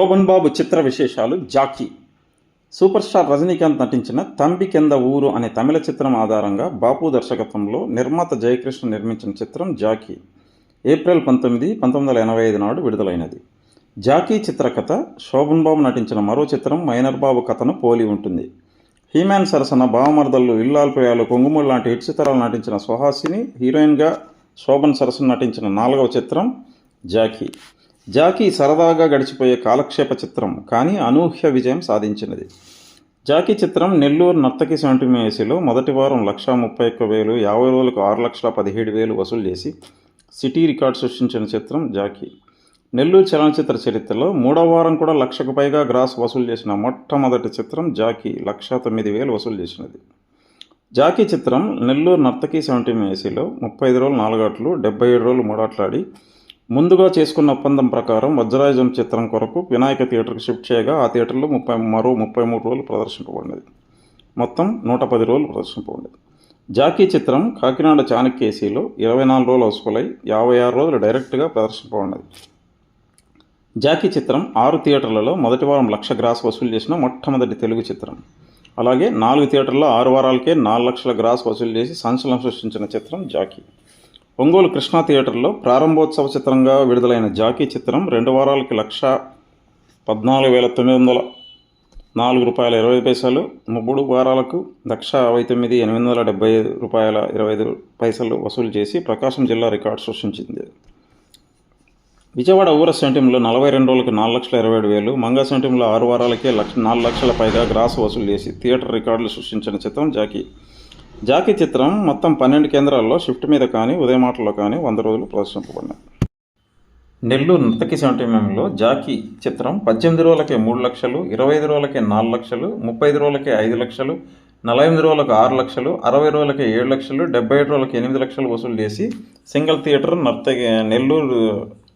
శోభన్ బాబు చిత్ర విశేషాలు Jackie. Super star Rajinikanth నటించిన తంబి కింద ఊరు అనే తమిళ చిత్రం ఆధారంగా బాపు దర్శకత్వంలో నిర్మాత జయకృష్ణ నిర్మించిన చిత్రం జాకీ. ఏప్రిల్ పంతొమ్మిది పంతొమ్మిది వందల ఎనభై ఐదు నాడు విడుదలైనది. జాకీ చిత్రకథ శోభన్ బాబు నటించిన మరో చిత్రం మైనర్ బాబు కథను పోలి ఉంటుంది. హీమాన్ సరసన భావమర్దళ్ళు ఇల్లాల్పయాలు కొంగుమూడు లాంటి హిట్ చిత్రాలు నటించిన సుహాసిని హీరోయిన్గా శోభన్ సరసన నటించిన నాలుగవ చిత్రం జాకీ. జాకీ సరదాగా గడిచిపోయే కాలక్షేప చిత్రం కానీ అనూహ్య విజయం సాధించినది. జాకీ చిత్రం నెల్లూరు నర్తకి సెంటిమేసిలో మొదటి వారం లక్షా ముప్పై ఒక్క వేలు యాభై రోజులకు ఆరు లక్షల పదిహేడు వేలు వసూలు చేసి సిటీ రికార్డ్ సృష్టించిన చిత్రం జాకీ. నెల్లూరు చలనచిత్ర చరిత్రలో మూడవ వారం కూడా లక్షకు పైగా గ్రాస్ వసూలు చేసిన మొట్టమొదటి చిత్రం జాకీ లక్ష తొమ్మిది వేలు వసూలు చేసినది. జాకీ చిత్రం నెల్లూరు నర్తకి సెవెంటీ ఏసీలో ముప్పై ఐదు రోజులు నాలుగాట్లు డెబ్బై ఏడు రోజులు మూడాట్లాడి ముందుగా చేసుకున్న ఒప్పందం ప్రకారం వజ్రాయుజం చిత్రం కొరకు వినాయక థియేటర్కి షిఫ్ట్ చేయగా ఆ థియేటర్లో ముప్పై మరో ముప్పై మూడు రోజులు ప్రదర్శింపబడినది. మొత్తం నూట పది రోజులు ప్రదర్శింపబడినది. జాకీ చిత్రం కాకినాడ చాణక్యసీలో ఇరవై నాలుగు రోజులు వసూలై యాభై ఆరు రోజులు డైరెక్ట్గా ప్రదర్శింపబడినది. జాకీ చిత్రం ఆరు థియేటర్లలో మొదటి వారం లక్ష గ్రాస్ వసూలు చేసిన మొట్టమొదటి తెలుగు చిత్రం. అలాగే నాలుగు థియేటర్లో ఆరు వారాలకే నాలుగు లక్షల గ్రాస్ వసూలు చేసి సంచలనం సృష్టించిన చిత్రం జాకీ. ఒంగోలు కృష్ణా థియేటర్లో ప్రారంభోత్సవ చిత్రంగా విడుదలైన జాకీ చిత్రం రెండు వారాలకి లక్ష పద్నాలుగు వేల తొమ్మిది వందల నాలుగు రూపాయల ఇరవై ఐదు పైసలు మూడు వారాలకు లక్ష అరవై తొమ్మిది ఎనిమిది వందల డెబ్బై ఐదు రూపాయల ఇరవై ఐదు పైసలు వసూలు చేసి ప్రకాశం జిల్లా రికార్డు సృష్టించింది. విజయవాడ ఊర సెంటింలో నలభై రెండు రోజులకు నాలుగు లక్షల ఇరవై ఏడు వేలు మంగా సెంటింలో ఆరు వారాలకే లక్ష నాలుగు లక్షల పైగా గ్రాస్ వసూలు చేసి థియేటర్ రికార్డులు సృష్టించిన చిత్రం జాకీ. జాకీ చిత్రం మొత్తం పన్నెండు కేంద్రాల్లో షిఫ్ట్ మీద కానీ ఉదయమాటల్లో కానీ వంద రోజులు ప్రదర్శింపబడినాయి. నెల్లూరు నర్తకి సెంటిమెంలో జాకీ చిత్రం పద్దెనిమిది రోజులకే మూడు లక్షలు ఇరవై ఐదు రోజులకే నాలుగు లక్షలు ముప్పై ఐదు రోజులకే ఐదు లక్షలు నలభై ఎనిమిది రోజులకు ఆరు లక్షలు అరవై రోజులకి ఏడు లక్షలు డెబ్బై ఏడు రోజులకి ఎనిమిది లక్షలు వసూలు చేసి single theatre Nartaki Nellore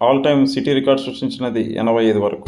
all time city record సృష్టించినది ఎనభై ఐదు వరకు.